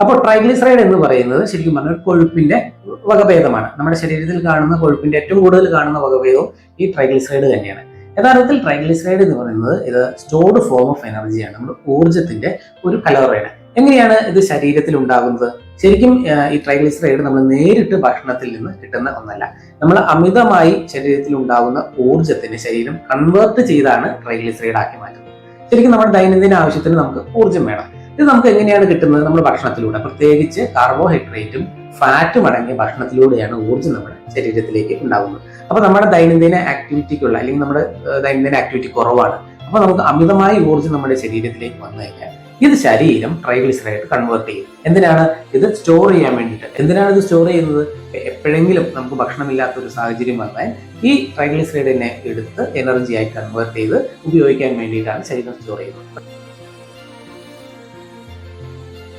അപ്പോൾ ട്രൈഗ്ലിസറൈഡ് എന്ന് പറയുന്നത് ശരിക്കും പറഞ്ഞാൽ കൊഴുപ്പിന്റെ വകഭേദമാണ്. നമ്മുടെ ശരീരത്തിൽ കാണുന്ന കൊഴുപ്പിന്റെ ഏറ്റവും കൂടുതൽ കാണുന്ന വകഭേദവും ഈ ട്രൈഗ്ലിസറൈഡ് തന്നെയാണ്. യഥാർത്ഥത്തിൽ ട്രൈഗ്ലിസറൈഡ് എന്ന് പറയുന്നത് ഇത് സ്റ്റോർഡ് ഫോം ഓഫ് എനർജിയാണ് നമ്മുടെ ഊർജത്തിന്റെ ഒരു കലവറയാണ്. എങ്ങനെയാണ് ഇത് ശരീരത്തിൽ ഉണ്ടാകുന്നത്? ശരിക്കും ഈ ട്രൈഗ്ലിസറൈഡ് നമ്മൾ നേരിട്ട് ഭക്ഷണത്തിൽ നിന്ന് കിട്ടുന്ന ഒന്നല്ല. നമ്മൾ അമിതമായി ശരീരത്തിൽ ഉണ്ടാകുന്ന ഊർജത്തിന് ശരീരം കൺവേർട്ട് ചെയ്താണ് ട്രൈഗ്ലിസറൈഡ് ആക്കി മാറ്റുന്നത്. ശരിക്കും നമ്മുടെ ദൈനംദിന ആവശ്യത്തിന് നമുക്ക് ഊർജം വേണം. ഇത് നമുക്ക് എങ്ങനെയാണ് കിട്ടുന്നത്? നമ്മുടെ ഭക്ഷണത്തിലൂടെ. പ്രത്യേകിച്ച് കാർബോഹൈഡ്രേറ്റും ഫാറ്റും അടങ്ങിയ ഭക്ഷണത്തിലൂടെയാണ് ഊർജം നമ്മുടെ ശരീരത്തിലേക്ക് ഉണ്ടാകുന്നത് അപ്പൊ നമ്മുടെ ദൈനംദിന ആക്ടിവിറ്റിക്കുള്ള അല്ലെങ്കിൽ നമ്മുടെ ദൈനംദിന ആക്ടിവിറ്റി കുറവാണ്. അപ്പൊ നമുക്ക് അമിതമായ ഊർജം നമ്മുടെ ശരീരത്തിലേക്ക് വന്നു കഴിഞ്ഞാൽ ഇത് ശരീരം ട്രൈഗ്ലിസറായിട്ട് കൺവേർട്ട് ചെയ്യും. എന്തിനാണ്? ഇത് സ്റ്റോർ ചെയ്യാൻ വേണ്ടിയിട്ട്. എന്തിനാണ് ഇത് സ്റ്റോർ ചെയ്യുന്നത്? എപ്പോഴെങ്കിലും നമുക്ക് ഭക്ഷണമില്ലാത്ത ഒരു സാഹചര്യം വന്നാൽ ഈ ട്രൈഗ്ലിസറൈഡിനെ എടുത്ത് എനർജിയായി കൺവേർട്ട് ചെയ്ത് ഉപയോഗിക്കാൻ വേണ്ടിയിട്ടാണ് ശരീരം സ്റ്റോർ ചെയ്യുന്നത്.